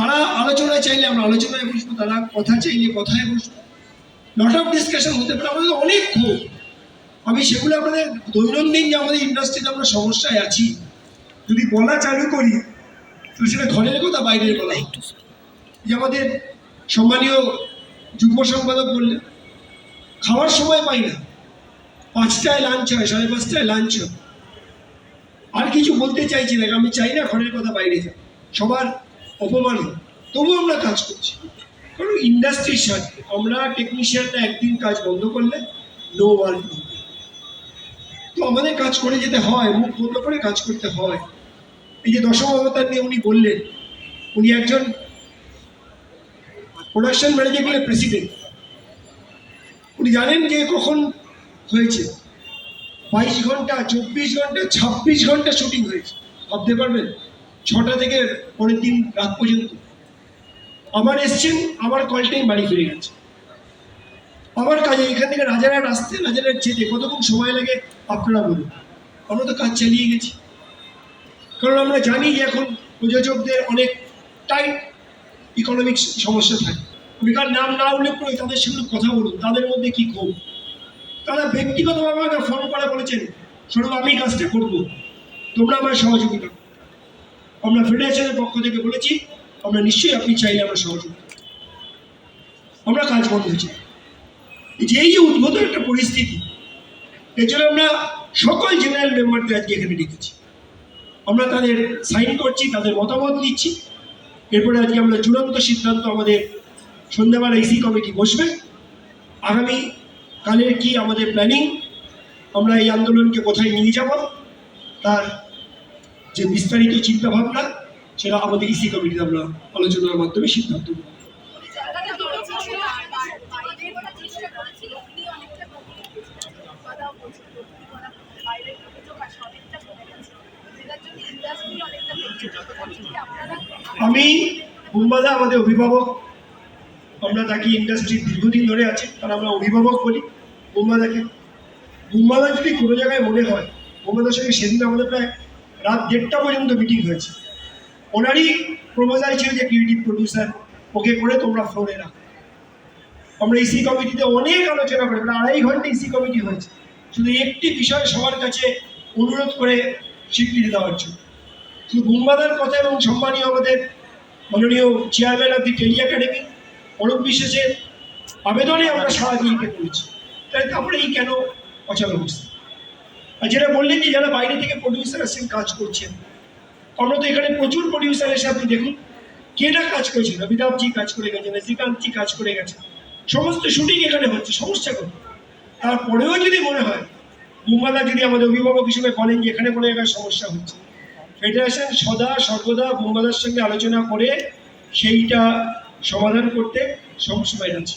তারা আলোচনায় চাইলে, আমরা আলোচনায় বসবো, তারা কথা চাইলে কথায় বসবো। লট অফ ডিসকাশন হতে পারে, আমাদের অনেক ক্ষোভ। আমি সেগুলো আমাদের দৈনন্দিন যে আমাদের ইন্ডাস্ট্রিতে আমরা সমস্যায় আছি, যদি বলা চালু করি, তো সেটা ঘরের কথা, বাইরের কথা। যে আমাদের সম্মানীয় যুগ্ম সম্পাদক বললেন, খাওয়ার সময় পাই না। পাঁচটায় লাঞ্চ হয়, সাড়ে পাঁচটায় লাঞ্চ হয়। আর কিছু বলতে চাইছি না আমি চাই না ঘরের কথা বাইরে যাক। সবার অপমান হোক তবুও আমরা কাজ করছি। কারণ ইন্ডাস্ট্রির সাথে, আমরা টেকনিশিয়ানরা একদিন কাজ বন্ধ করলে নো ওয়ার্ক তো আমাদের কাজ করে যেতে হয়, মুখ বন্ধ করে কাজ করতে হয়। এই যে দশম অবতার নিয়ে উনি বললেন, উনি একজন প্রোডাকশন ম্যানেজার প্রেসিডেন্ট উনি জানেন যে কখন হয়েছে। বাইশ ঘণ্টা, চব্বিশ ঘণ্টা, ছাব্বিশ ঘণ্টা শুটিং হয়েছে। ভাবতে পারবেন? ছটা থেকে পরের দিন রাত পর্যন্ত। আবার এসছেন, আবার কলটাই বাড়ি ফিরে গেছে। আবার কাজে, এখান থেকে রাজারহাট আসতে রাজারহাট যেতে কতক্ষণ সময় লাগে আপনারা বলুন। আমরা তো কাজ চালিয়ে গেছি। কারণ আমরা জানি যে এখন প্রযোজকদের অনেক টাইট ইকোনমিক সমস্যা থাকে। আমি কার নাম না উল্লেখ করি তাদের সঙ্গে কথা বলুন, তাদের মধ্যে কি ক্ষোভ? তারা ব্যক্তিগতভাবে আমাকে ফোন করে বলেছেন স্বরূপ আমি কাজটা করব। তোমরা আমার সহযোগিতা। আমরা ফেডারেশনের পক্ষ থেকে বলেছি আমরা নিশ্চয়ই আপনি চাইলে আমরা সহযোগিতা। আমরা কাজ বন্ধ হয়েছে। যে, এই যে উদ্ভূত একটা পরিস্থিতি, এর জন্য আমরা সকল জেনারেল মেম্বারদের আজকে এখানে ডেকেছি। আমরা তাদের সাইন করছি, তাদের মতামত নিচ্ছি। এরপরে আজকে আমরা চূড়ান্ত সিদ্ধান্ত আমাদের সন্ধ্যাবেলা ইসি কমিটি বসবে। আগামী কালের কি আমাদের প্ল্যানিং আমরা এই আন্দোলনকে কোথায় নিয়ে যাব, তার যে বিস্তারিত চিন্তা ভাবনা সেটা আমাদের ইসি কমিটিতে আমরা আলোচনার মাধ্যমে সিদ্ধান্ত ইন্ডাস্ট্রি আমি বুম্বাদা আমাদের অভিভাবক, আমরা তাকে ইন্ডাস্ট্রির দীর্ঘদিন ধরে আছে, তার আমরা অভিভাবক বলি। বুম্বাদাকে বুম্বাদা যদি কোনো জায়গায় মনে হয়, বুম্বাদার সঙ্গে সেদিন আমাদের প্রায় রাত দেড়টা পর্যন্ত মিটিং হয়েছে। ওনারই প্রপোজাল ছিল যে ক্রিয়েটিভ প্রডিউসার ওকে করে তোমরা ফ্লোরে রাখো। আমরা ইসি কমিটিতে অনেক আলোচনা করি, প্রায় আড়াই ঘণ্টা ইসি কমিটি হয়েছে। শুধু একটি বিষয় সবার কাছে অনুরোধ করে স্বীকৃতি দেওয়ার জন্য। শুধু বুম্বাদার কথা এবং সম্মানীয় আমাদের মাননীয় chairman of the tele academy Arup বিশ্বাসের আবেদনে আমরা সারা দিনকে করেছি। তাই তারপরে এই কেন অচল অবস্থা? যেটা বললেন যে যারা বাইরে থেকে প্রডিউসার আসছেন, কাজ করছেন, আমরা তো এখানে প্রচুর প্রডিউসার এসে আপনি দেখুন, কে না কাজ করেছেন অমিতাভজি কাজ করে গেছেন শ্রীকান্তজি কাজ করে গেছেন সমস্ত শুটিং এখানে হচ্ছে, সমস্যা কোনো তারপরেও যদি মনে হয় বুম্বাদা যদি আমাদের অভিভাবক হিসেবে বলেন যে এখানে কোনো জায়গায় সমস্যা হচ্ছে ফেডারেশন সদা সর্বদা বুম্বাদার সঙ্গে আলোচনা করে সেইটা সমাধান করতে সবসময় আছে